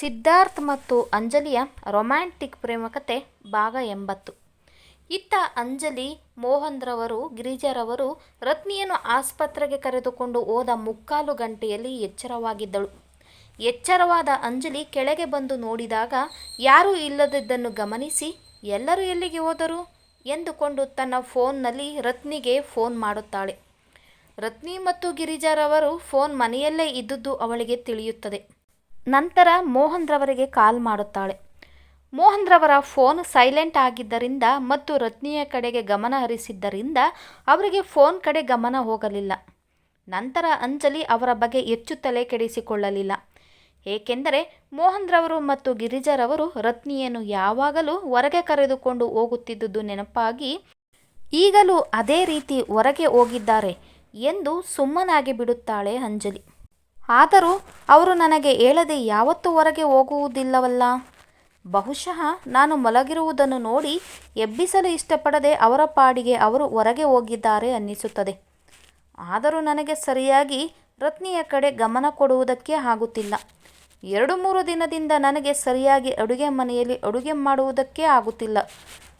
ಸಿದ್ಧಾರ್ಥ್ ಮತ್ತು ಅಂಜಲಿಯ ರೊಮ್ಯಾಂಟಿಕ್ ಪ್ರೇಮಕತೆ ಭಾಗ ಎಂಬತ್ತು. ಇತ್ತ ಅಂಜಲಿ ಮೋಹನ್ರವರು, ಗಿರಿಜಾರವರು ರತ್ನಿಯನ್ನು ಆಸ್ಪತ್ರೆಗೆ ಕರೆದುಕೊಂಡು ಹೋದ ಮುಕ್ಕಾಲು ಗಂಟೆಯಲ್ಲಿ ಎಚ್ಚರವಾಗಿದ್ದಳು. ಎಚ್ಚರವಾದ ಅಂಜಲಿ ಕೆಳಗೆ ಬಂದು ನೋಡಿದಾಗ, ಯಾರೂ ಇಲ್ಲದಿದ್ದನ್ನು ಗಮನಿಸಿ, ಎಲ್ಲರೂ ಎಲ್ಲಿಗೆ ಹೋದರು? ಎಂದುಕೊಂಡು ತನ್ನ ಫೋನ್ನಲ್ಲಿ ರತ್ನಿಗೆ ಫೋನ್ ಮಾಡುತ್ತಾಳೆ. ರತ್ನಿ ಮತ್ತು ಗಿರಿಜಾರವರು ಫೋನ್ ಮನೆಯಲ್ಲೇ ಇದ್ದುದು ಅವಳಿಗೆ ತಿಳಿಯುತ್ತದೆ. ನಂತರ ಮೋಹನ್ರವರಿಗೆ ಕಾಲ್ ಮಾಡುತ್ತಾಳೆ. ಮೋಹನ್ರವರ ಫೋನ್ ಸೈಲೆಂಟ್ ಆಗಿದ್ದರಿಂದ ಮತ್ತು ರತ್ನಿಯ ಕಡೆಗೆ ಗಮನ ಹರಿಸಿದ್ದರಿಂದ ಅವರಿಗೆ ಫೋನ್ ಕಡೆ ಗಮನ ಹೋಗಲಿಲ್ಲ. ನಂತರ ಅಂಜಲಿ ಅವರ ಬಗ್ಗೆ ಹೆಚ್ಚು ತಲೆ ಕೆಡಿಸಿಕೊಳ್ಳಲಿಲ್ಲ. ಏಕೆಂದರೆ ಮೋಹನ್ರವರು ಮತ್ತು ಗಿರಿಜರವರು ರತ್ನಿಯನ್ನು ಯಾವಾಗಲೂ ಹೊರಗೆ ಕರೆದುಕೊಂಡು ಹೋಗುತ್ತಿದ್ದುದು ನೆನಪಾಗಿ ಈಗಲೂ ಅದೇ ರೀತಿ ಹೊರಗೆ ಹೋಗಿದ್ದಾರೆ ಎಂದು ಸುಮ್ಮನಾಗಿ ಬಿಡುತ್ತಾಳೆ ಅಂಜಲಿ. ಆದರೂ ಅವರು ನನಗೆ ಹೇಳದೆ ಯಾವತ್ತೂ ಹೊರಗೆ ಹೋಗುವುದಿಲ್ಲವಲ್ಲ. ಬಹುಶಃ ನಾನು ಮಲಗಿರುವುದನ್ನು ನೋಡಿ ಎಬ್ಬಿಸಲು ಇಷ್ಟಪಡದೆ ಅವರ ಪಾಡಿಗೆ ಅವರು ಹೊರಗೆ ಹೋಗಿದ್ದಾರೆ ಅನ್ನಿಸುತ್ತದೆ. ಆದರೂ ನನಗೆ ಸರಿಯಾಗಿ ರತ್ನಿಯ ಕಡೆ ಗಮನ ಕೊಡುವುದಕ್ಕೆ ಆಗುತ್ತಿಲ್ಲ. ಎರಡು ಮೂರು ದಿನದಿಂದ ನನಗೆ ಸರಿಯಾಗಿ ಅಡುಗೆ ಮನೆಯಲ್ಲಿ ಅಡುಗೆ ಮಾಡುವುದಕ್ಕೆ ಆಗುತ್ತಿಲ್ಲ.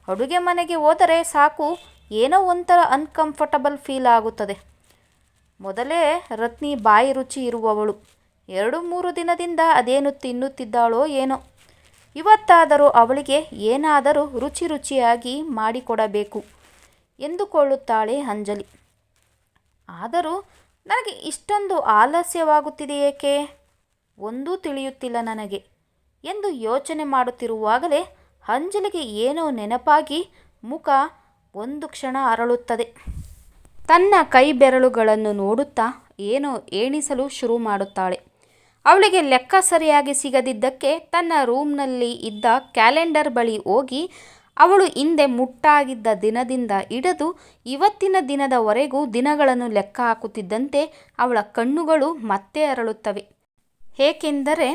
ಅಡುಗೆ ಮನೆಗೆ ಹೋದರೆ ಸಾಕು, ಏನೋ ಒಂಥರ ಅನ್ಕಂಫರ್ಟಬಲ್ ಫೀಲ್ ಆಗುತ್ತದೆ. ಮೊದಲೇ ರತ್ನಿ ಬಾಯಿ ರುಚಿ ಇರುವವಳು. ಎರಡು ಮೂರು ದಿನದಿಂದ ಅದೇನು ತಿನ್ನುತ್ತಿದ್ದಾಳೋ ಏನೋ. ಇವತ್ತಾದರೂ ಅವಳಿಗೆ ಏನಾದರೂ ರುಚಿ ರುಚಿಯಾಗಿ ಮಾಡಿಕೊಡಬೇಕು ಎಂದುಕೊಳ್ಳುತ್ತಾಳೆ ಅಂಜಲಿ. ಆದರೂ ನನಗೆ ಇಷ್ಟೊಂದು ಆಲಸ್ಯವಾಗುತ್ತಿದೆ ಏಕೆ? ಒಂದೂ ತಿಳಿಯುತ್ತಿಲ್ಲ ನನಗೆ ಎಂದು ಯೋಚನೆ ಮಾಡುತ್ತಿರುವಾಗಲೇ ಅಂಜಲಿಗೆ ಏನೋ ನೆನಪಾಗಿ ಮುಖ ಒಂದು ಕ್ಷಣ ಅರಳುತ್ತದೆ. ತನ್ನ ಕೈ ಬೆರಳುಗಳನ್ನು ನೋಡುತ್ತಾ ಏನೋ ಏಣಿಸಲು ಶುರು ಮಾಡುತ್ತಾಳೆ. ಅವಳಿಗೆ ಲೆಕ್ಕ ಸರಿಯಾಗಿ ಸಿಗದಿದ್ದಕ್ಕೆ ತನ್ನ ರೂಮ್ನಲ್ಲಿ ಇದ್ದ ಕ್ಯಾಲೆಂಡರ್ ಬಳಿ ಹೋಗಿ ಅವಳು ಹಿಂದೆ ಮುಟ್ಟಾಗಿದ್ದ ದಿನದಿಂದ ಹಿಡಿದು ಇವತ್ತಿನ ದಿನದವರೆಗೂ ದಿನಗಳನ್ನು ಲೆಕ್ಕ ಹಾಕುತ್ತಿದ್ದಂತೆ ಅವಳ ಕಣ್ಣುಗಳು ಮತ್ತೆ ಅರಳುತ್ತವೆ. ಏಕೆಂದರೆ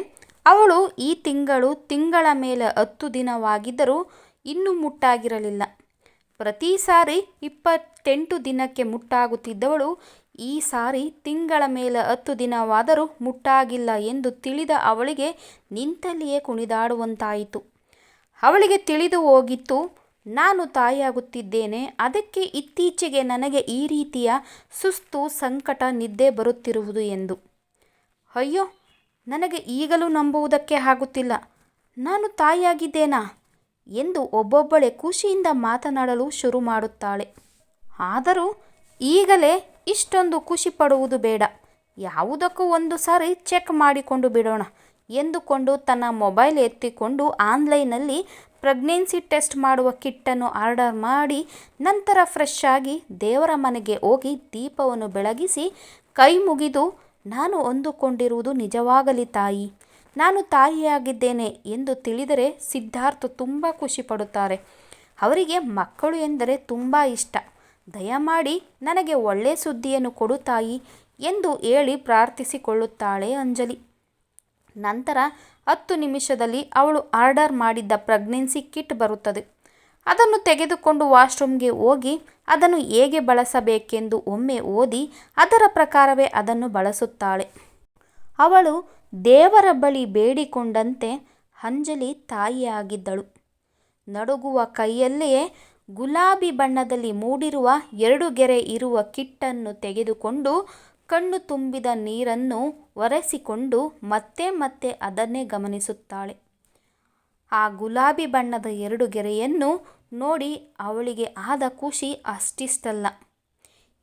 ಅವಳು ಈ ತಿಂಗಳು ತಿಂಗಳ ಮೇಲೆ ಹತ್ತು ದಿನವಾಗಿದ್ದರೂ ಇನ್ನೂ ಮುಟ್ಟಾಗಿರಲಿಲ್ಲ. ಪ್ರತಿ ಸಾರಿ ಇಪ್ಪತ್ತೆಂಟು ದಿನಕ್ಕೆ ಮುಟ್ಟಾಗುತ್ತಿದ್ದವಳು, ಈ ಸಾರಿ ತಿಂಗಳ ಮೇಲೆ ಹತ್ತು ದಿನವಾದರೂ ಮುಟ್ಟಾಗಿಲ್ಲ ಎಂದು ತಿಳಿದ ಅವಳಿಗೆ ನಿಂತಲ್ಲಿಯೇ ಕುಣಿದಾಡುವಂತಾಯಿತು. ಅವಳಿಗೆ ತಿಳಿದು ಹೋಗಿತ್ತು, ನಾನು ತಾಯಿಯಾಗುತ್ತಿದ್ದೇನೆ, ಅದಕ್ಕೆ ಇತ್ತೀಚೆಗೆ ನನಗೆ ಈ ರೀತಿಯ ಸುಸ್ತು ಸಂಕಟ ನಿದ್ದೆ ಬರುತ್ತಿರುವುದು ಎಂದು. ಅಯ್ಯೋ, ನನಗೆ ಈಗಲೂ ನಂಬುವುದಕ್ಕೆ ಆಗುತ್ತಿಲ್ಲ, ನಾನು ತಾಯಿಯಾಗಿದ್ದೇನಾ? ಎಂದು ಒಬ್ಬೊಬ್ಬಳೇ ಖುಷಿಯಿಂದ ಮಾತನಾಡಲು ಶುರು ಮಾಡುತ್ತಾಳೆ. ಆದರೂ ಈಗಲೇ ಇಷ್ಟೊಂದು ಖುಷಿ ಪಡುವುದು ಬೇಡ. ಯಾವುದಕ್ಕೂ ಒಂದು ಸಾರಿ ಚೆಕ್ ಮಾಡಿಕೊಂಡು ಬಿಡೋಣ ಎಂದುಕೊಂಡು ತನ್ನ ಮೊಬೈಲ್ ಎತ್ತಿಕೊಂಡು ಆನ್ಲೈನಲ್ಲಿ ಪ್ರೆಗ್ನೆನ್ಸಿ ಟೆಸ್ಟ್ ಮಾಡುವ ಕಿಟ್ಟನ್ನು ಆರ್ಡರ್ ಮಾಡಿ ನಂತರ ಫ್ರೆಶ್ ಆಗಿ ದೇವರ ಮನೆಗೆ ಹೋಗಿ ದೀಪವನ್ನು ಬೆಳಗಿಸಿ ಕೈ ಮುಗಿದು, ನಾನು ಅಂದುಕೊಂಡಿರುವುದು ನಿಜವಾಗಲಿ ತಾಯಿ. ನಾನು ತಾಯಿಯಾಗಿದ್ದೇನೆ ಎಂದು ತಿಳಿದರೆ ಸಿದ್ಧಾರ್ಥ ತುಂಬ ಖುಷಿ ಪಡುತ್ತಾರೆ. ಅವರಿಗೆ ಮಕ್ಕಳು ಎಂದರೆ ತುಂಬ ಇಷ್ಟ. ದಯಮಾಡಿ ನನಗೆ ಒಳ್ಳೆಯ ಸುದ್ದಿಯನ್ನು ಕೊಡು ತಾಯಿ ಎಂದು ಹೇಳಿ ಪ್ರಾರ್ಥಿಸಿಕೊಳ್ಳುತ್ತಾಳೆ ಅಂಜಲಿ. ನಂತರ ಹತ್ತು ನಿಮಿಷದಲ್ಲಿ ಅವಳು ಆರ್ಡರ್ ಮಾಡಿದ್ದ ಪ್ರೆಗ್ನೆನ್ಸಿ ಕಿಟ್ ಬರುತ್ತದೆ. ಅದನ್ನು ತೆಗೆದುಕೊಂಡು ವಾಶ್ರೂಮ್ಗೆ ಹೋಗಿ ಅದನ್ನು ಹೇಗೆ ಬಳಸಬೇಕೆಂದು ಒಮ್ಮೆ ಓದಿ ಅದರ ಪ್ರಕಾರವೇ ಅದನ್ನು ಬಳಸುತ್ತಾಳೆ. ಅವಳು ದೇವರ ಬಳಿ ಬೇಡಿಕೊಂಡಂತೆ ಅಂಜಲಿ ತಾಯಿಯಾಗಿದ್ದಳು. ನಡುಗುವ ಕೈಯಲ್ಲಿಯೇ ಗುಲಾಬಿ ಬಣ್ಣದಲ್ಲಿ ಮೂಡಿರುವ ಎರಡು ಗೆರೆ ಇರುವ ಕಿಟ್ಟನ್ನು ತೆಗೆದುಕೊಂಡು ಕಣ್ಣು ತುಂಬಿದ ನೀರನ್ನು ಒರೆಸಿಕೊಂಡು ಮತ್ತೆ ಮತ್ತೆ ಅದನ್ನೇ ಗಮನಿಸುತ್ತಾಳೆ. ಆ ಗುಲಾಬಿ ಬಣ್ಣದ ಎರಡು ಗೆರೆಯನ್ನು ನೋಡಿ ಅವಳಿಗೆ ಆದ ಖುಷಿ ಅಷ್ಟಿಷ್ಟಲ್ಲ.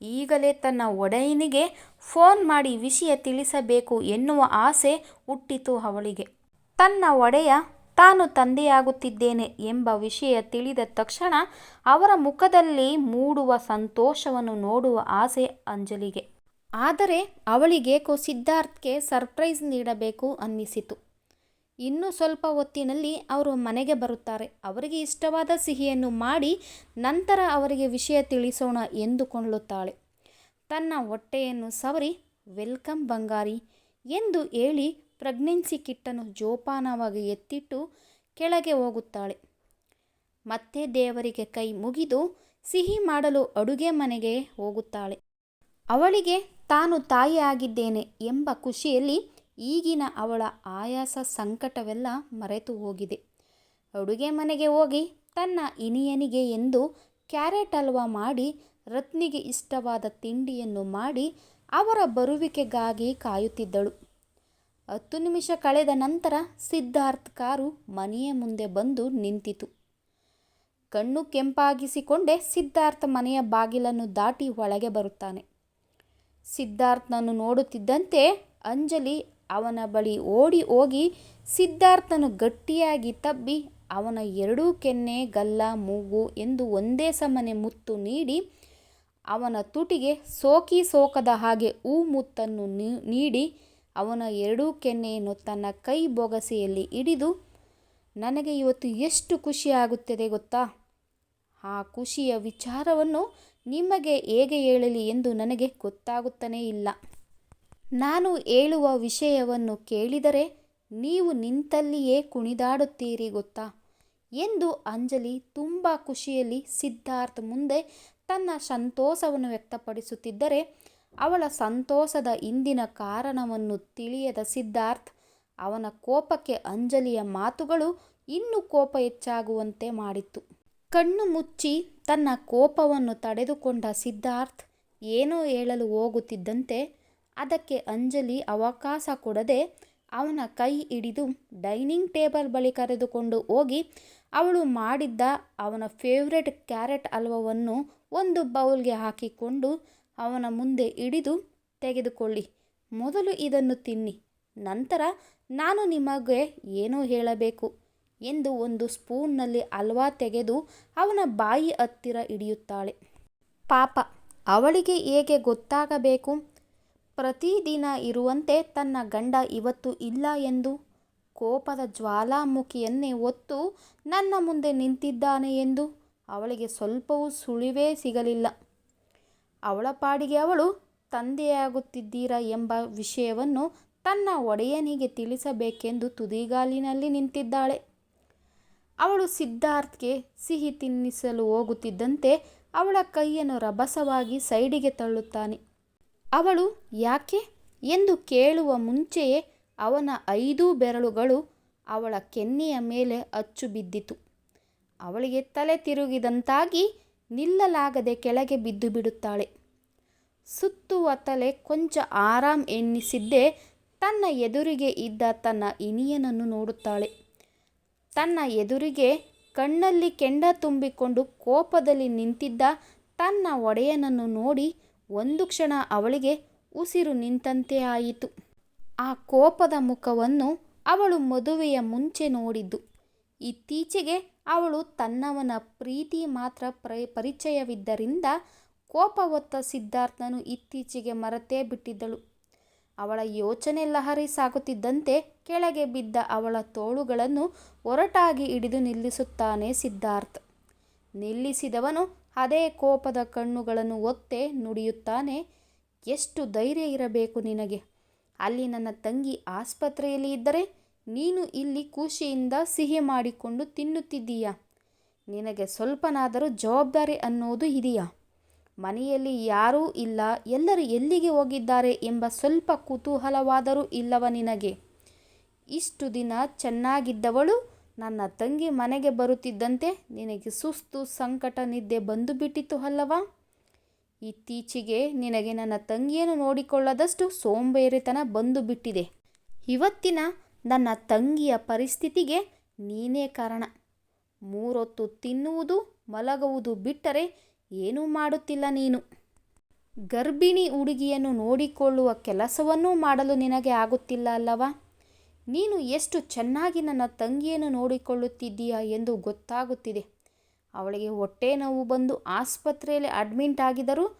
ಈಗಲೇ ತನ್ನ ಒಡೆಯನಿಗೆ ಫೋನ್ ಮಾಡಿ ವಿಷಯ ತಿಳಿಸಬೇಕು ಎನ್ನುವ ಆಸೆ ಹುಟ್ಟಿತು ಅವಳಿಗೆ. ತನ್ನ ಒಡೆಯ ತಾನು ತಂದೆಯಾಗುತ್ತಿದ್ದೇನೆ ಎಂಬ ವಿಷಯ ತಿಳಿದ ತಕ್ಷಣ ಅವರ ಮುಖದಲ್ಲಿ ಮೂಡುವ ಸಂತೋಷವನ್ನು ನೋಡುವ ಆಸೆ ಅಂಜಲಿಗೆ. ಆದರೆ ಅವಳಿಗೇಕೋ ಸಿದ್ಧಾರ್ಥ್ಗೆ ಸರ್ಪ್ರೈಸ್ ನೀಡಬೇಕು ಅನ್ನಿಸಿತು. ಇನ್ನು ಸ್ವಲ್ಪ ಹೊತ್ತಿನಲ್ಲಿ ಅವರು ಮನೆಗೆ ಬರುತ್ತಾರೆ. ಅವರಿಗೆ ಇಷ್ಟವಾದ ಸಿಹಿಯನ್ನು ಮಾಡಿ ನಂತರ ಅವರಿಗೆ ವಿಷಯ ತಿಳಿಸೋಣ ಎಂದುಕೊಳ್ಳುತ್ತಾಳೆ. ತನ್ನ ಹೊಟ್ಟೆಯನ್ನು ಸವರಿ, ವೆಲ್ಕಮ್ ಬಂಗಾರಿ ಎಂದು ಹೇಳಿ ಪ್ರೆಗ್ನೆನ್ಸಿ ಕಿಟ್ಟನ್ನು ಜೋಪಾನವಾಗಿ ಎತ್ತಿಟ್ಟು ಕೆಳಗೆ ಹೋಗುತ್ತಾಳೆ. ಮತ್ತೆ ದೇವರಿಗೆ ಕೈ ಮುಗಿದು ಸಿಹಿ ಮಾಡಲು ಅಡುಗೆ ಮನೆಗೆ ಹೋಗುತ್ತಾಳೆ. ಅವಳಿಗೆ, ತಾನು ತಾಯಿಯಾಗಿದ್ದೇನೆ ಎಂಬ ಖುಷಿಯಲ್ಲಿ ಈಗಿನ ಅವಳ ಆಯಾಸ ಸಂಕಟವೆಲ್ಲ ಮರೆತು ಹೋಗಿದೆ. ಅಡುಗೆ ಮನೆಗೆ ಹೋಗಿ ತನ್ನ ಇನಿಯನಿಗೆ ಎಂದು ಕ್ಯಾರೆಟ್ ಹಲ್ವಾ ಮಾಡಿ, ರತ್ನಿಗೆ ಇಷ್ಟವಾದ ತಿಂಡಿಯನ್ನು ಮಾಡಿ ಅವರ ಬರುವಿಕೆಗಾಗಿ ಕಾಯುತ್ತಿದ್ದಳು. ಹತ್ತು ನಿಮಿಷ ಕಳೆದ ನಂತರ ಸಿದ್ಧಾರ್ಥ್ ಕಾರು ಮನೆಯ ಮುಂದೆ ಬಂದು ನಿಂತಿತು. ಕಣ್ಣು ಕೆಂಪಾಗಿಸಿಕೊಂಡೇ ಸಿದ್ಧಾರ್ಥ ಮನೆಯ ಬಾಗಿಲನ್ನು ದಾಟಿ ಒಳಗೆ ಬರುತ್ತಾನೆ. ಸಿದ್ಧಾರ್ಥನನ್ನು ನೋಡುತ್ತಿದ್ದಂತೆ ಅಂಜಲಿ ಅವನ ಬಳಿ ಓಡಿ ಹೋಗಿ ಸಿದ್ಧಾರ್ಥನು ಗಟ್ಟಿಯಾಗಿ ತಬ್ಬಿ ಅವನ ಎರಡೂ ಕೆನ್ನೆ, ಗಲ್ಲ, ಮೂಗು ಎಂದು ಒಂದೇ ಸಮನೆ ಮುತ್ತು ನೀಡಿ ಅವನ ತುಟಿಗೆ ಸೋಕಿ ಸೋಕದ ಹಾಗೆ ಹೂ ಮುತ್ತನ್ನು ನೀಡಿ ಅವನ ಎರಡೂ ಕೆನ್ನೆಯನ್ನು ತನ್ನ ಕೈ ಬೊಗಸೆಯಲ್ಲಿ ಹಿಡಿದು, ನನಗೆ ಇವತ್ತು ಎಷ್ಟು ಖುಷಿಯಾಗುತ್ತದೆ ಗೊತ್ತಾ? ಆ ಖುಷಿಯ ವಿಚಾರವನ್ನು ನಿಮಗೆ ಹೇಗೆ ಹೇಳಲಿ ಎಂದು ನನಗೆ ಗೊತ್ತಾಗುತ್ತಲೇ ಇಲ್ಲ. ನಾನು ಹೇಳುವ ವಿಷಯವನ್ನು ಕೇಳಿದರೆ ನೀವು ನಿಂತಲ್ಲಿಯೇ ಕುಣಿದಾಡುತ್ತೀರಿ ಗೊತ್ತಾ? ಎಂದು ಅಂಜಲಿ ತುಂಬ ಖುಷಿಯಲ್ಲಿ ಸಿದ್ಧಾರ್ಥ್ ಮುಂದೆ ತನ್ನ ಸಂತೋಷವನ್ನು ವ್ಯಕ್ತಪಡಿಸುತ್ತಿದ್ದರೆ ಅವಳ ಸಂತೋಷದ ಇಂದಿನ ಕಾರಣವನ್ನು ತಿಳಿಯದ ಸಿದ್ಧಾರ್ಥ್, ಅವನ ಕೋಪಕ್ಕೆ ಅಂಜಲಿಯ ಮಾತುಗಳು ಇನ್ನೂ ಕೋಪ ಹೆಚ್ಚಾಗುವಂತೆ ಮಾಡಿತ್ತು. ಕಣ್ಣು ಮುಚ್ಚಿ ತನ್ನ ಕೋಪವನ್ನು ತಡೆದುಕೊಂಡ ಸಿದ್ಧಾರ್ಥ್, ಏನೋ ಹೇಳಲು ಹೋಗುತ್ತಿದ್ದಂತೆ ಅದಕ್ಕೆ ಅಂಜಲಿ ಅವಕಾಶ ಕೊಡದೆ ಅವನ ಕೈ ಹಿಡಿದು ಡೈನಿಂಗ್ ಟೇಬಲ್ ಬಳಿ ಕರೆದುಕೊಂಡು ಹೋಗಿ, ಅವಳು ಮಾಡಿದ್ದ ಅವನ ಫೇವ್ರೆಟ್ ಕ್ಯಾರೆಟ್ ಹಲ್ವವನ್ನು ಒಂದು ಬೌಲ್ಗೆ ಹಾಕಿಕೊಂಡು ಅವನ ಮುಂದೆ ಹಿಡಿದು ತೆಗೆದುಕೊಳ್ಳಿ. ಮೊದಲು ಇದನ್ನು ತಿನ್ನಿ, ನಂತರ ನಾನು ನಿಮಗೆ ಏನೋ ಹೇಳಬೇಕು ಎಂದು ಒಂದು ಸ್ಪೂನ್ನಲ್ಲಿ ಹಲ್ವಾ ತೆಗೆದು ಅವನ ಬಾಯಿ ಹತ್ತಿರ ಹಿಡಿಯುತ್ತಾಳೆ. ಪಾಪ, ಅವಳಿಗೆ ಹೇಗೆ ಗೊತ್ತಾಗಬೇಕು? ಪ್ರತಿದಿನ ಇರುವಂತೆ ತನ್ನ ಗಂಡ ಇವತ್ತು ಇಲ್ಲ ಎಂದು ಕೋಪದ ಜ್ವಾಲಾಮುಖಿಯನ್ನೇ ಹೊತ್ತು ನನ್ನ ಮುಂದೆ ನಿಂತಿದ್ದಾನೆ ಎಂದು ಅವಳಿಗೆ ಸ್ವಲ್ಪವೂ ಸುಳಿವೇ ಸಿಗಲಿಲ್ಲ. ಅವಳ ಪಾಡಿಗೆ ಅವಳು ತಂದೆಯಾಗುತ್ತಿದ್ದೀರಾ ಎಂಬ ವಿಷಯವನ್ನು ತನ್ನ ಒಡೆಯನಿಗೆ ತಿಳಿಸಬೇಕೆಂದು ತುದಿಗಾಲಿನಲ್ಲಿ ನಿಂತಿದ್ದಾಳೆ. ಅವಳು ಸಿದ್ಧಾರ್ಥ್ಗೆ ಸಿಹಿ ತಿನ್ನಿಸಲು ಹೋಗುತ್ತಿದ್ದಂತೆ ಅವಳ ಕೈಯನ್ನು ರಭಸವಾಗಿ ಸೈಡಿಗೆ ತಳ್ಳುತ್ತಾನೆ. ಅವಳು, ಯಾಕೆ? ಎಂದು ಕೇಳುವ ಮುಂಚೆಯೇ ಅವನ ಐದೂ ಬೆರಳುಗಳು ಅವಳ ಕೆನ್ನೆಯ ಮೇಲೆ ಅಚ್ಚು ಬಿದ್ದಿತು ಅವಳಿಗೆ ತಲೆ ತಿರುಗಿದಂತಾಗಿ ನಿಲ್ಲಲಾಗದೆ ಕೆಳಗೆ ಬಿದ್ದು ಬಿಡುತ್ತಾಳೆ. ಸುತ್ತುವ ತಲೆ ಕೊಂಚ ಆರಾಮ್ ಎನ್ನಿಸಿದ್ದೇ ತನ್ನ ಎದುರಿಗೆ ಇದ್ದ ತನ್ನ ಇನಿಯನನ್ನು ನೋಡುತ್ತಾಳೆ. ತನ್ನ ಎದುರಿಗೆ ಕಣ್ಣಲ್ಲಿ ಕೆಂಡ ತುಂಬಿಕೊಂಡು ಕೋಪದಲ್ಲಿ ನಿಂತಿದ್ದ ತನ್ನ ಒಡೆಯನನ್ನು ನೋಡಿ ಒಂದು ಕ್ಷಣ ಅವಳಿಗೆ ಉಸಿರು ನಿಂತಂತೆ ಆಯಿತು. ಆ ಕೋಪದ ಮುಖವನ್ನು ಅವಳು ಮದುವೆಯ ಮುಂಚೆ ನೋಡಿದ್ದು. ಇತ್ತೀಚೆಗೆ ಅವಳು ತನ್ನವನ ಪ್ರೀತಿ ಮಾತ್ರ ಪ್ರ, ಪರಿಚಯವಿದ್ದರಿಂದ ಕೋಪ ಹೊತ್ತ ಸಿದ್ಧಾರ್ಥನು ಇತ್ತೀಚೆಗೆ ಮರೆತೇ ಬಿಟ್ಟಿದ್ದಳು. ಅವಳ ಯೋಚನೆ ಲಹರಿ ಸಾಗುತ್ತಿದ್ದಂತೆ ಕೆಳಗೆ ಬಿದ್ದ ಅವಳ ತೋಳುಗಳನ್ನು ಒರಟಾಗಿ ಹಿಡಿದು ನಿಲ್ಲಿಸುತ್ತಾನೆ ಸಿದ್ಧಾರ್ಥ್. ನಿಲ್ಲಿಸಿದವನು ಅದೇ ಕೋಪದ ಕಣ್ಣುಗಳನ್ನು ಒತ್ತೆ ನುಡಿಯುತ್ತಾನೆ. ಎಷ್ಟು ಧೈರ್ಯ ಇರಬೇಕು ನಿನಗೆ. ಅಲ್ಲಿ ನನ್ನ ತಂಗಿ ಆಸ್ಪತ್ರೆಯಲ್ಲಿ ಇದ್ದರೆ ನೀನು ಇಲ್ಲಿ ಖುಷಿಯಿಂದ ಸಿಹಿ ಮಾಡಿಕೊಂಡು ತಿನ್ನುತ್ತಿದ್ದೀಯ. ನಿನಗೆ ಸ್ವಲ್ಪನಾದರೂ ಜವಾಬ್ದಾರಿ ಅನ್ನೋದು ಇದೆಯಾ? ಮನೆಯಲ್ಲಿ ಯಾರೂ ಇಲ್ಲ, ಎಲ್ಲರೂ ಎಲ್ಲಿಗೆ ಹೋಗಿದ್ದಾರೆ ಎಂಬ ಸ್ವಲ್ಪ ಕುತೂಹಲವಾದರೂ ಇಲ್ಲವ ನಿನಗೆ? ಇಷ್ಟು ದಿನ ಚೆನ್ನಾಗಿದ್ದವಳು, ನನ್ನ ತಂಗಿ ಮನೆಗೆ ಬರುತ್ತಿದ್ದಂತೆ ನಿನಗೆ ಸುಸ್ತು ಸಂಕಟ ನಿದ್ದೆ ಬಂದು ಬಿಟ್ಟಿತು ಅಲ್ಲವಾ? ಇತ್ತೀಚೆಗೆ ನಿನಗೆ ನನ್ನ ತಂಗಿಯನ್ನು ನೋಡಿಕೊಳ್ಳದಷ್ಟು ಸೋಂಬೇರಿತನ ಬಂದು ಬಿಟ್ಟಿದೆ. ಇವತ್ತಿನ ನನ್ನ ತಂಗಿಯ ಪರಿಸ್ಥಿತಿಗೆ ನೀನೇ ಕಾರಣ. ಮೂರೊತ್ತು ತಿನ್ನುವುದು, ಮಲಗುವುದು ಬಿಟ್ಟರೆ ಏನೂ ಮಾಡುತ್ತಿಲ್ಲ ನೀನು. ಗರ್ಭಿಣಿ ಹುಡುಗಿಯನ್ನು ನೋಡಿಕೊಳ್ಳುವ ಕೆಲಸವನ್ನೂ ಮಾಡಲು ನಿನಗೆ ಆಗುತ್ತಿಲ್ಲ ಅಲ್ಲವಾ? ನೀನು ಎಷ್ಟು ಚೆನ್ನಾಗಿ ನನ್ನ ತಂಗಿಯನ್ನು ನೋಡಿಕೊಳ್ಳುತ್ತಿದ್ದೀಯಾ ಎಂದು ಗೊತ್ತಾಗುತ್ತಿದೆ. ಅವಳಿಗೆ ಹೊಟ್ಟೆ ನೋವು ಬಂದು ಆಸ್ಪತ್ರೆಯಲ್ಲಿ ಅಡ್ಮಿಂಟ್ ಆಗಿದರೂ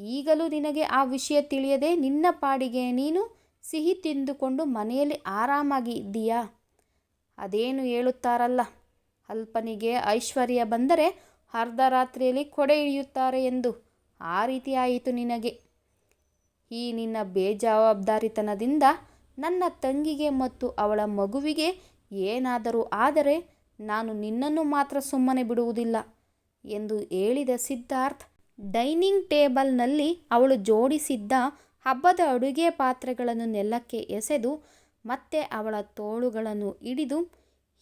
ಈಗಲೂ ನಿನಗೆ ಆ ವಿಷಯ ತಿಳಿಯದೆ ನಿನ್ನ ಪಾಡಿಗೆ ನೀನು? ಸಿಹಿ ತಿಂದುಕೊಂಡು ಮನೆಯಲ್ಲಿ ಆರಾಮಾಗಿ ಇದ್ದೀಯಾ? ಅದೇನು ಹೇಳುತ್ತಾರಲ್ಲ? ಅಲ್ಪನಿಗೆ ಐಶ್ವರ್ಯ ಬಂದರೆ ಅರ್ಧ ರಾತ್ರಿಯಲ್ಲಿ ಕೊಡೆ ಇಳಿಯುತ್ತಾರೆ ಎಂದು. ಆ ರೀತಿ ಆಯಿತು ನಿನಗೆ. ಈ ನಿನ್ನ ಬೇಜವಾಬ್ದಾರಿತನದಿಂದ ನನ್ನ ತಂಗಿಗೆ ಮತ್ತು ಅವಳ ಮಗುವಿಗೆ ಏನಾದರೂ ಆದರೆ ನಾನು ನಿನ್ನನ್ನು ಮಾತ್ರ ಸುಮ್ಮನೆ ಬಿಡುವುದಿಲ್ಲ ಎಂದು ಹೇಳಿದ ಸಿದ್ಧಾರ್ಥ್ ಡೈನಿಂಗ್ ಟೇಬಲ್ನಲ್ಲಿ ಅವಳು ಜೋಡಿಸಿದ್ದ ಹಬ್ಬದ ಅಡುಗೆ ಪಾತ್ರೆಗಳನ್ನು ನೆಲಕ್ಕೆ ಎಸೆದು ಮತ್ತೆ ಅವಳ ತೋಳುಗಳನ್ನು ಹಿಡಿದು,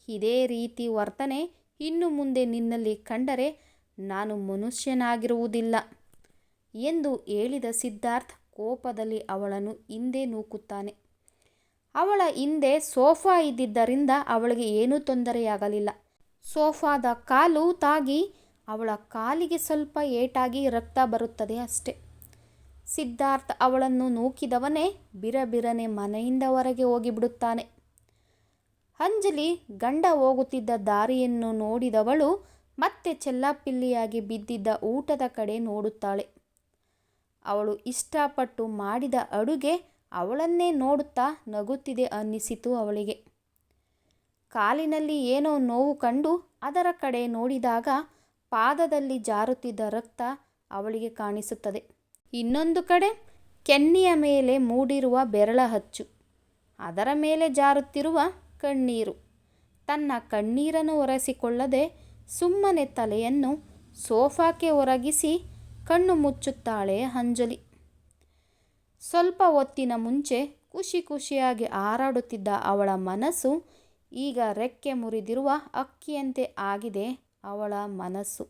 ಇದೇ ರೀತಿ ವರ್ತನೆ, ಇನ್ನು ಮುಂದೆ ನಿನ್ನಲ್ಲಿ ಕಂಡರೆ ನಾನು ಮನುಷ್ಯನಾಗಿರುವುದಿಲ್ಲ ಎಂದು ಹೇಳಿದ ಸಿದ್ಧಾರ್ಥ್ ಕೋಪದಲ್ಲಿ ಅವಳನ್ನು ಹಿಂದೆ ನೂಕುತ್ತಾನೆ. ಅವಳ ಹಿಂದೆ ಸೋಫಾ ಇದ್ದಿದ್ದರಿಂದ ಅವಳಿಗೆ ಏನೂ ತೊಂದರೆಯಾಗಲಿಲ್ಲ. ಸೋಫಾದ ಕಾಲು ತಾಗಿ ಅವಳ ಕಾಲಿಗೆ ಸ್ವಲ್ಪ ಏಟಾಗಿ ರಕ್ತ ಬರುತ್ತದೆ ಅಷ್ಟೆ. ಸಿದ್ಧಾರ್ಥ್ ಅವಳನ್ನು ನೂಕಿದವನೇ ಬಿರಬಿರನೆ ಮನೆಯಿಂದ ಹೊರಗೆ ಹೋಗಿಬಿಡುತ್ತಾನೆ. ಅಂಜಲಿ ಗಂಡ ಹೋಗುತ್ತಿದ್ದ ದಾರಿಯನ್ನು ನೋಡಿದವಳು ಮತ್ತೆ ಚೆಲ್ಲಾಪಿಲ್ಲಿಯಾಗಿ ಬಿದ್ದಿದ್ದ ಊಟದ ಕಡೆ ನೋಡುತ್ತಾಳೆ. ಅವಳು ಇಷ್ಟಪಟ್ಟು ಮಾಡಿದ ಅಡುಗೆ ಅವಳನ್ನೇ ನೋಡುತ್ತಾ ನಗುತ್ತಿದೆ ಅನ್ನಿಸಿತು ಅವಳಿಗೆ. ಕಾಲಿನಲ್ಲಿ ಏನೋ ನೋವು ಕಂಡು ಅದರ ಕಡೆ ನೋಡಿದಾಗ ಪಾದದಲ್ಲಿ ಜಾರುತ್ತಿದ್ದ ರಕ್ತ ಅವಳಿಗೆ ಕಾಣಿಸುತ್ತದೆ. ಇನ್ನೊಂದು ಕಡೆ ಕೆನ್ನಿಯ ಮೇಲೆ ಮೂಡಿರುವ ಬೆರಳ ಹಚ್ಚು. ಅದರ ಮೇಲೆ ಜಾರುತ್ತಿರುವ ಕಣ್ಣೀರು. ತನ್ನ ಕಣ್ಣೀರನ್ನು ಒರೆಸಿಕೊಳ್ಳದೆ ಸುಮ್ಮನೆ ತಲೆಯನ್ನು ಸೋಫಾಕ್ಕೆ ಒರಗಿಸಿ ಕಣ್ಣು ಮುಚ್ಚುತ್ತಾಳೆ ಅಂಜಲಿ. ಸ್ವಲ್ಪ ಹೊತ್ತಿನ ಮುಂಚೆ ಖುಷಿ ಖುಷಿಯಾಗಿ ಹಾರಾಡುತ್ತಿದ್ದ ಅವಳ ಮನಸ್ಸು ಈಗ ರೆಕ್ಕೆ ಮುರಿದಿರುವ ಅಕ್ಕಿಯಂತೆ ಆಗಿದೆ ಅವಳ ಮನಸ್ಸು.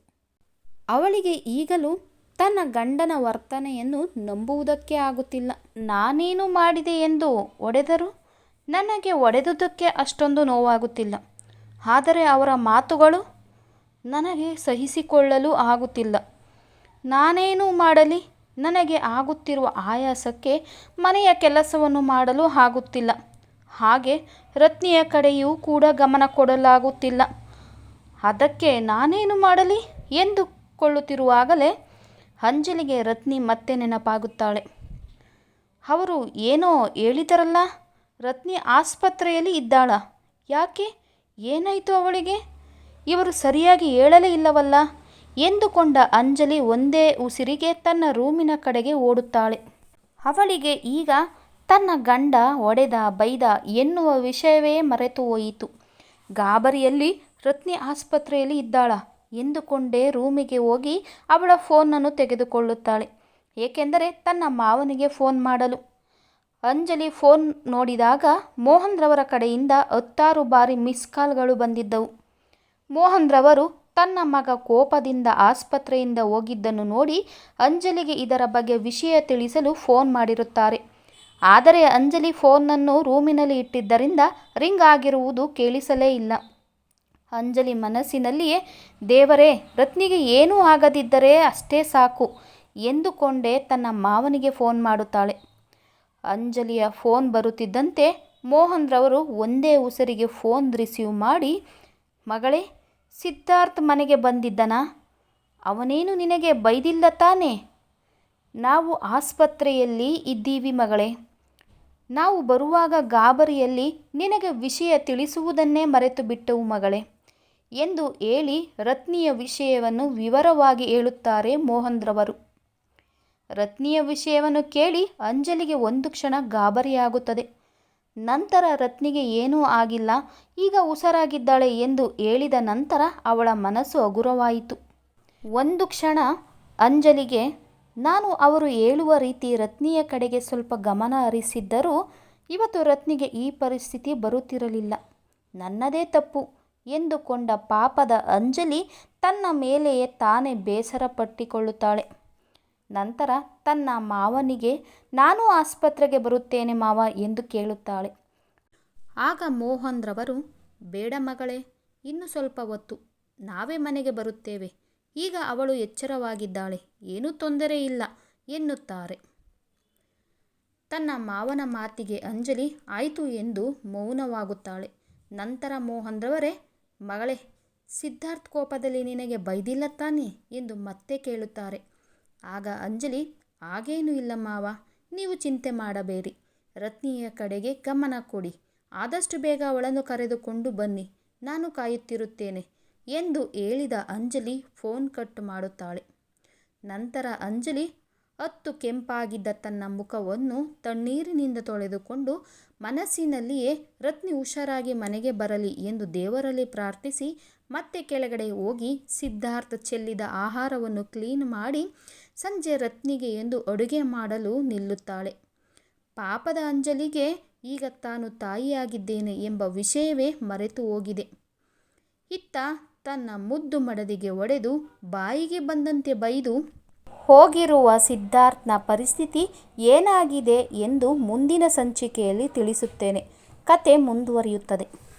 ಅವಳಿಗೆ ಈಗಲೂ ತನ್ನ ಗಂಡನ ವರ್ತನೆಯನ್ನು ನಂಬುವುದಕ್ಕೆ ಆಗುತ್ತಿಲ್ಲ. ನಾನೇನು ಮಾಡಿದೆ ಎಂದು ಒಡೆದರು ನನಗೆ ಒಡೆದುದಕ್ಕೆ ಅಷ್ಟೊಂದು ನೋವಾಗುತ್ತಿಲ್ಲ. ಆದರೆ ಅವರ ಮಾತುಗಳು ನನಗೆ ಸಹಿಸಿಕೊಳ್ಳಲು ಆಗುತ್ತಿಲ್ಲ. ನಾನೇನು ಮಾಡಲಿ? ನನಗೆ ಆಗುತ್ತಿರುವ ಆಯಾಸಕ್ಕೆ ಮನೆಯ ಕೆಲಸವನ್ನು ಮಾಡಲು ಆಗುತ್ತಿಲ್ಲ. ಹಾಗೆ ರತ್ನಿಯ ಕಡೆಯೂ ಕೂಡ ಗಮನ ಕೊಡಲಾಗುತ್ತಿಲ್ಲ. ಅದಕ್ಕೆ ನಾನೇನು ಮಾಡಲಿ? ಎಂದುಕೊಳ್ಳುತ್ತಿರುವಾಗಲೇ ಅಂಜಲಿಗೆ ರತ್ನಿ ಮತ್ತೆ ನೆನಪಾಗುತ್ತಾಳೆ. ಅವರು ಏನೋ ಹೇಳಿದರಲ್ಲ? ರತ್ನಿ ಆಸ್ಪತ್ರೆಯಲ್ಲಿ ಇದ್ದಾಳ. ಯಾಕೆ? ಏನಾಯಿತು ಅವಳಿಗೆ? ಇವರು ಸರಿಯಾಗಿ ಹೇಳಲೇ ಇಲ್ಲವಲ್ಲ ಎಂದುಕೊಂಡ ಅಂಜಲಿ ಒಂದೇ ಉಸಿರಿಗೆ ತನ್ನ ರೂಮಿನ ಕಡೆಗೆ ಓಡುತ್ತಾಳೆ. ಅವಳಿಗೆ ಈಗ ತನ್ನ ಗಂಡ ಒಡೆದ ಬೈದ ಎನ್ನುವ ವಿಷಯವೇ ಮರೆತು ಹೋಯಿತು ಗಾಬರಿಯಲ್ಲಿ ರತ್ನಿ ಆಸ್ಪತ್ರೆಯಲ್ಲಿ ಇದ್ದಾಳ. ಎಂದುಕೊಂಡೇ ರೂಮಿಗೆ ಹೋಗಿ ಅವಳ ಫೋನನ್ನು ತೆಗೆದುಕೊಳ್ಳುತ್ತಾಳೆ. ಏಕೆಂದರೆ ತನ್ನ ಮಾವನಿಗೆ ಫೋನ್ ಮಾಡಲು. ಅಂಜಲಿ ಫೋನ್ ನೋಡಿದಾಗ ಮೋಹನ್ ರವರ ಕಡೆಯಿಂದ ಹತ್ತಾರು ಬಾರಿ ಮಿಸ್ ಕಾಲ್ಗಳು ಬಂದಿದ್ದವು. ಮೋಹನ್ ರವರು ತನ್ನ ಮಗ ಕೋಪದಿಂದ ಆಸ್ಪತ್ರೆಯಿಂದ ಹೋಗಿದ್ದನ್ನು ನೋಡಿ ಅಂಜಲಿಗೆ ಇದರ ಬಗ್ಗೆ ವಿಷಯ ತಿಳಿಸಲು ಫೋನ್ ಮಾಡಿರುತ್ತಾರೆ. ಆದರೆ ಅಂಜಲಿ ಫೋನನ್ನು ರೂಮಿನಲ್ಲಿ ಇಟ್ಟಿದ್ದರಿಂದ ರಿಂಗ್ ಆಗಿರುವುದು ಕೇಳಿಸಲೇ ಇಲ್ಲ. ಅಂಜಲಿ ಮನಸ್ಸಿನಲ್ಲಿಯೇ, ದೇವರೇ, ರತ್ನಿಗೆ ಏನೂ ಆಗದಿದ್ದರೆ ಅಷ್ಟೇ ಸಾಕು ಎಂದುಕೊಂಡೇ ತನ್ನ ಮಾವನಿಗೆ ಫೋನ್ ಮಾಡುತ್ತಾಳೆ. ಅಂಜಲಿಯ ಫೋನ್ ಬರುತ್ತಿದ್ದಂತೆ ಮೋಹನ್ ರವರು ಒಂದೇ ಉಸಿರಿಗೆ ಫೋನ್ ರಿಸೀವ್ ಮಾಡಿ, ಮಗಳೇ, ಸಿದ್ಧಾರ್ಥ್ ಮನೆಗೆ ಬಂದಿದ್ದನಾ? ಅವನೇನು ನಿನಗೆ ಬೈದಿಲ್ಲ ತಾನೇ? ನಾವು ಆಸ್ಪತ್ರೆಯಲ್ಲಿ ಇದ್ದೀವಿ ಮಗಳೇ. ನಾವು ಬರುವಾಗ ಗಾಬರಿಯಲ್ಲಿ ನಿನಗೆ ವಿಷಯ ತಿಳಿಸುವುದನ್ನೇ ಮರೆತು ಬಿಟ್ಟವು ಮಗಳೇ. ಎಂದು ಹೇಳಿ ರತ್ನಿಯ ವಿಷಯವನ್ನು ವಿವರವಾಗಿ ಹೇಳುತ್ತಾರೆ ಮೋಹನ್ರವರು. ರತ್ನಿಯ ವಿಷಯವನ್ನು ಕೇಳಿ ಅಂಜಲಿಗೆ ಒಂದು ಕ್ಷಣ ಗಾಬರಿಯಾಗುತ್ತದೆ. ನಂತರ ರತ್ನಿಗೆ ಏನೂ ಆಗಿಲ್ಲ, ಈಗ ಹುಷಾರಾಗಿದ್ದಾಳೆ ಎಂದು ಹೇಳಿದ ನಂತರ ಅವಳ ಮನಸ್ಸು ಹಗುರವಾಯಿತು. ಒಂದು ಕ್ಷಣ ಅಂಜಲಿಗೆ, ನಾನು ಅವರು ಹೇಳುವ ರೀತಿ ರತ್ನಿಯ ಕಡೆಗೆ ಸ್ವಲ್ಪ ಗಮನ ಹರಿಸಿದ್ದರೂ ಇವತ್ತು ರತ್ನಿಗೆ ಈ ಪರಿಸ್ಥಿತಿ ಬರುತ್ತಿರಲಿಲ್ಲ. ನನ್ನದೇ ತಪ್ಪು. ಎಂದುಕೊಂಡ ಪಾಪದ ಅಂಜಲಿ ತನ್ನ ಮೇಲೆಯೇ ತಾನೇ ಬೇಸರ ಪಟ್ಟಿಕೊಳ್ಳುತ್ತಾಳೆ ನಂತರ ತನ್ನ ಮಾವನಿಗೆ, ನಾನು ಆಸ್ಪತ್ರೆಗೆ ಬರುತ್ತೇನೆ ಮಾವ ಎಂದು ಕೇಳುತ್ತಾಳೆ. ಆಗ ಮೋಹನ್ ಬೇಡ ಮಗಳೇ, ಇನ್ನು ಸ್ವಲ್ಪ ಹೊತ್ತು, ನಾವೇ ಮನೆಗೆ ಬರುತ್ತೇವೆ. ಈಗ ಅವಳು ಎಚ್ಚರವಾಗಿದ್ದಾಳೆ, ಏನೂ ತೊಂದರೆ ಇಲ್ಲ ಎನ್ನುತ್ತಾರೆ. ತನ್ನ ಮಾವನ ಮಾತಿಗೆ ಅಂಜಲಿ, ಆಯಿತು ಎಂದು ಮೌನವಾಗುತ್ತಾಳೆ. ನಂತರ ಮೋಹನ್ ಮಗಳೇ, ಸಿದ್ಧಾರ್ಥ್ ಕೋಪದಲ್ಲಿ ನಿನಗೆ ಬೈದಿಲ್ಲ ತಾನೆ ಎಂದು ಮತ್ತೆ ಕೇಳುತ್ತಾರೆ. ಆಗ ಅಂಜಲಿ, ಹಾಗೇನೂ ಇಲ್ಲ ಮಾವ, ನೀವು ಚಿಂತೆ ಮಾಡಬೇಡಿ. ರತ್ನಿಯ ಕಡೆಗೆ ಗಮನ ಕೊಡಿ. ಆದಷ್ಟು ಬೇಗ ಅವಳನ್ನು ಕರೆದುಕೊಂಡು ಬನ್ನಿ. ನಾನು ಕಾಯುತ್ತಿರುತ್ತೇನೆ ಎಂದು ಹೇಳಿದ ಅಂಜಲಿ ಫೋನ್ ಕಟ್ ಮಾಡುತ್ತಾಳೆ. ನಂತರ ಅಂಜಲಿ ಹತ್ತು ಕೆಂಪಾಗಿದ್ದ ತನ್ನ ಮುಖವನ್ನು ತಣ್ಣೀರಿನಿಂದ ತೊಳೆದುಕೊಂಡು ಮನಸ್ಸಿನಲ್ಲಿಯೇ, ರತ್ನಿ ಹುಷಾರಾಗಿ ಮನೆಗೆ ಬರಲಿ ಎಂದು ದೇವರಲ್ಲಿ ಪ್ರಾರ್ಥಿಸಿ, ಮತ್ತೆ ಕೆಳಗಡೆ ಹೋಗಿ ಸಿದ್ಧಾರ್ಥ ಚೆಲ್ಲಿದ ಆಹಾರವನ್ನು ಕ್ಲೀನ್ ಮಾಡಿ ಸಂಜೆ ರತ್ನಿಗೆ ಎಂದು ಅಡುಗೆ ಮಾಡಲು ನಿಲ್ಲುತ್ತಾಳೆ. ಪಾಪದ ಅಂಜಲಿಗೆ ಈಗ ತಾನು ತಾಯಿಯಾಗಿದ್ದೇನೆ ಎಂಬ ವಿಷಯವೇ ಮರೆತು ಹೋಗಿದೆ. ಇತ್ತ ತನ್ನ ಮುದ್ದು ಮಡದಿಗೆ ಒಡೆದು ಬಾಯಿಗೆ ಬಂದಂತೆ ಬೈದು ಹೋಗಿರುವ ಸಿದ್ಧಾರ್ಥ್ನ ಪರಿಸ್ಥಿತಿ ಏನಾಗಿದೆ ಎಂದು ಮುಂದಿನ ಸಂಚಿಕೆಯಲ್ಲಿ ತಿಳಿಸುತ್ತೇನೆ. ಕತೆ ಮುಂದುವರಿಯುತ್ತದೆ.